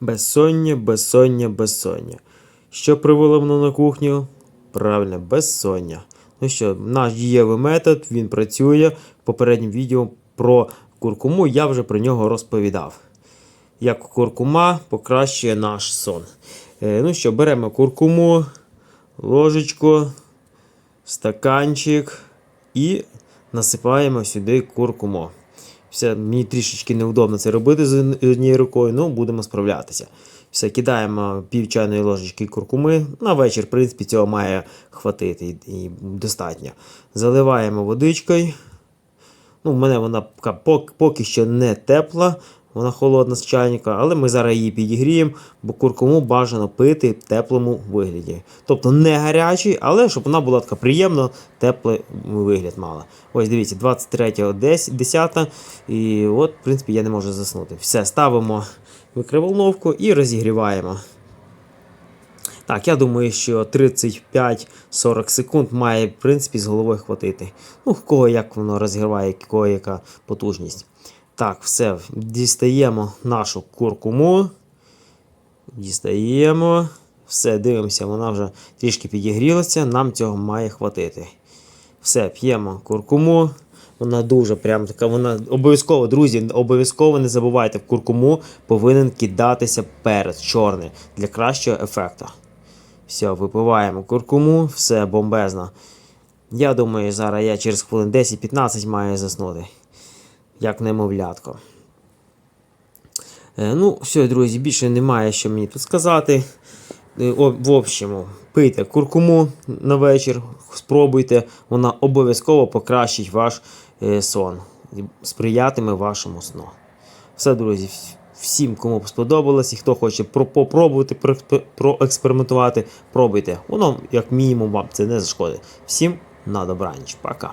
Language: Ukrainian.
Безсоння, безсоння, безсоння. Що привело мене на кухню? Правильно, безсоння. Ну що, наш дієвий метод, він працює. В попередньому відео про куркуму я вже про нього розповідав. Як куркума покращує наш сон. Е, ну що, беремо куркуму, ложечку, стаканчик і насипаємо сюди куркуму. Все, мені трішечки неудобно це робити з однією рукою, ну будемо справлятися. Все, кидаємо пів чайної ложечки куркуми. На вечір, в принципі, цього має хватити і, достатньо. Заливаємо водичкою. Ну, в мене вона поки що не тепла, вона холодна з чайника, але ми зараз її підігріємо, бо куркуму бажано пити в теплому вигляді. Тобто не гарячий, але щоб вона була така приємно, теплий вигляд мала. Ось дивіться, 23 10 і от, в принципі, я не можу заснути. Все, ставимо в микроволновку і розігріваємо. Так, я думаю, що 35-40 секунд має, в принципі, з головою хватити. Ну, в кого як воно розгріває, в кого яка потужність. Так, все, дістаємо нашу куркуму. Дістаємо. Все, дивимося, вона вже трішки підігрілася, нам цього має хватити. Все, п'ємо куркуму. Вона дуже прям така, вона обов'язково, друзі, обов'язково не забувайте, в куркуму повинен кидатися перець чорний для кращого ефекту. Все, випиваємо куркуму, все бомбезно. Я думаю, зараз я через хвилин 10-15 маю заснути. Як немовлятко. Е, ну, все, друзі, більше немає що мені тут сказати. Е, В общем, пийте куркуму на вечір, спробуйте, вона обов'язково покращить ваш е, сон, сприятиме вашому сну. Все, друзі, всім, кому сподобалось, і хто хоче про- попробувати проекспериментувати, пробуйте. Воно, як мінімум, вам це не зашкодить. Всім на добраніч. Пока.